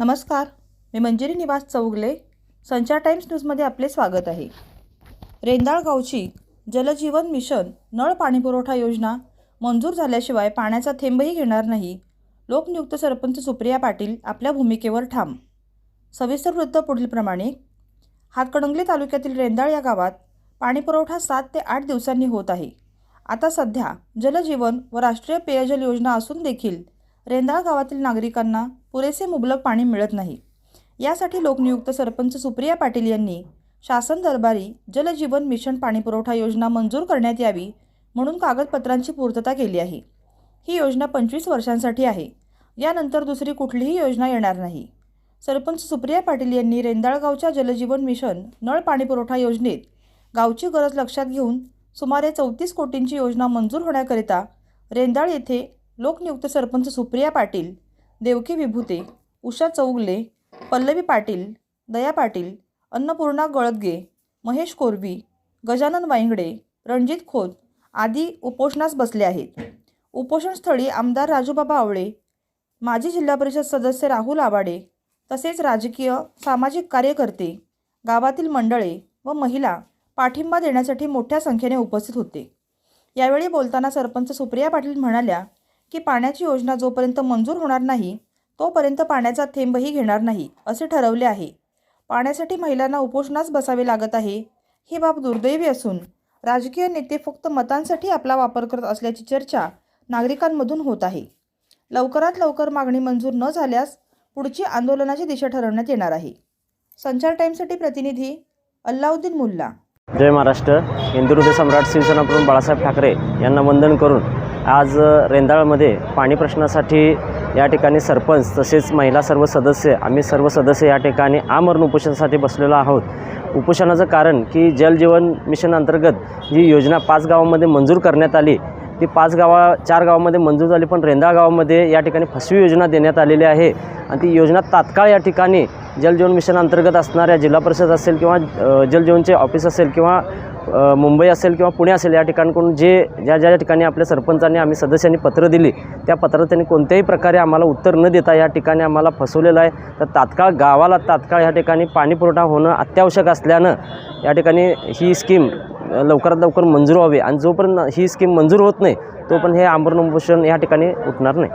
नमस्कार मी मंजिरी निवास चौगले संचार टाइम्स न्यूजमध्ये आपले स्वागत आहे. रेंदाळ गावची जलजीवन मिशन नळ पाणीपुरवठा योजना मंजूर झाल्याशिवाय पाण्याचा थेंबही घेणार नाही. लोकनियुक्त सरपंच सुप्रिया पाटील आपल्या भूमिकेवर ठाम. सविस्तर वृत्त पुढीलप्रमाणे हातकणंगले तालुक्यातील रेंदाळ या गावात पाणीपुरवठा सात ते आठ दिवसांनी होत आहे. आता सध्या जलजीवन व राष्ट्रीय पेयजल योजना असून देखील रेंदाळ गावातील नागरिकांना पुरेसे मुबलक पाणी मिळत नाही. यासाठी लोकनियुक्त सरपंच सुप्रिया पाटील यांनी शासन दरबारी जलजीवन मिशन पाणीपुरवठा योजना मंजूर करण्यात यावी म्हणून कागदपत्रांची पूर्तता केली आहे. ही योजना पंचवीस वर्षांसाठी आहे. यानंतर दुसरी कुठलीही योजना येणार नाही. सरपंच सुप्रिया पाटील यांनी रेंदाळ गावच्या जलजीवन मिशन नळ पाणीपुरवठा योजनेत गावची गरज लक्षात घेऊन सुमारे चौतीस कोटींची योजना मंजूर होण्याकरिता रेंदाळ येथे लोकनियुक्त सरपंच सुप्रिया पाटील देवकी विभूते उषा चौगले पल्लवी पाटील दया पाटील अन्नपूर्णा गळदगे महेश कोरवी गजानन वाईंगडे रणजित खोत आदी उपोषणास बसले आहेत. उपोषणस्थळी आमदार राजूबाबा आवळे माजी जिल्हा परिषद सदस्य राहुल आबाडे तसेच राजकीय सामाजिक कार्यकर्ते गावातील मंडळे व महिला पाठिंबा देण्यासाठी मोठ्या संख्येने उपस्थित होते. यावेळी बोलताना सरपंच सुप्रिया पाटील म्हणाल्या की पाण्याची योजना जोपर्यंत मंजूर होणार नाही तोपर्यंत पाण्याचा थेंबही घेणार नाही असे ठरवले आहे. पाण्यासाठी महिलांना उपोषणास बसावे लागत आहे. ही बाब दुर्दैवी असून राजकीय नेते फक्त मतांसाठी आपला वापर करत असल्याची चर्चा नागरिकांमधून होत आहे. लवकरात लवकर मागणी मंजूर न झाल्यास पुढची आंदोलनाची दिशा ठरवण्यात येणार आहे. संचार टाईमसाठी प्रतिनिधी अल्लाउद्दीन मुल्ला. जय महाराष्ट्र. हिंदुहृदय सम्राट शिवसेनाप्रमुख बाळासाहेब ठाकरे यांना वंदन करून आज रेंदाळमध्ये पाणी प्रश्नासाठी या ठिकाणी सरपंच तसेच महिला सर्व सदस्य आम्ही सर्व सदस्य या ठिकाणी आमरण उपोषणासाठी बसलेलो आहोत. उपोषणाचं कारण की जल जीवन मिशन अंतर्गत जी योजना पाच गावामध्ये मंजूर करण्यात आली ती पाच गावा चार गावामध्ये मंजूर झाली पण रेंदाळ गावामध्ये या ठिकाणी फसवी योजना देण्यात आलेली आहे. आणि ती योजना तात्काळ या ठिकाणी जलजीवन मिशन अंतर्गत असणाऱ्या जिल्हा परिषद असेल किंवा जलजीवनचे ऑफिस असेल किंवा मुंबई असेल किंवा पुणे असेल या ठिकाणकडून जे ज्या ज्या ठिकाणी आपल्या सरपंचांनी आम्ही सदस्यांनी पत्र दिली त्या पत्रात त्यांनी कोणत्याही प्रकारे आम्हाला उत्तर न देता या ठिकाणी आम्हाला फसवलेलं आहे. तर तात्काळ गावाला तात्काळ या ठिकाणी पाणीपुरवठा होणं अत्यावश्यक असल्यानं या ठिकाणी ही स्कीम लवकरात लवकर मंजूर व्हावी. आणि जोपर्यंत ही स्कीम मंजूर होत नाही तोपर्यंत हे आमरण उपोषण या ठिकाणी उठणार नाही.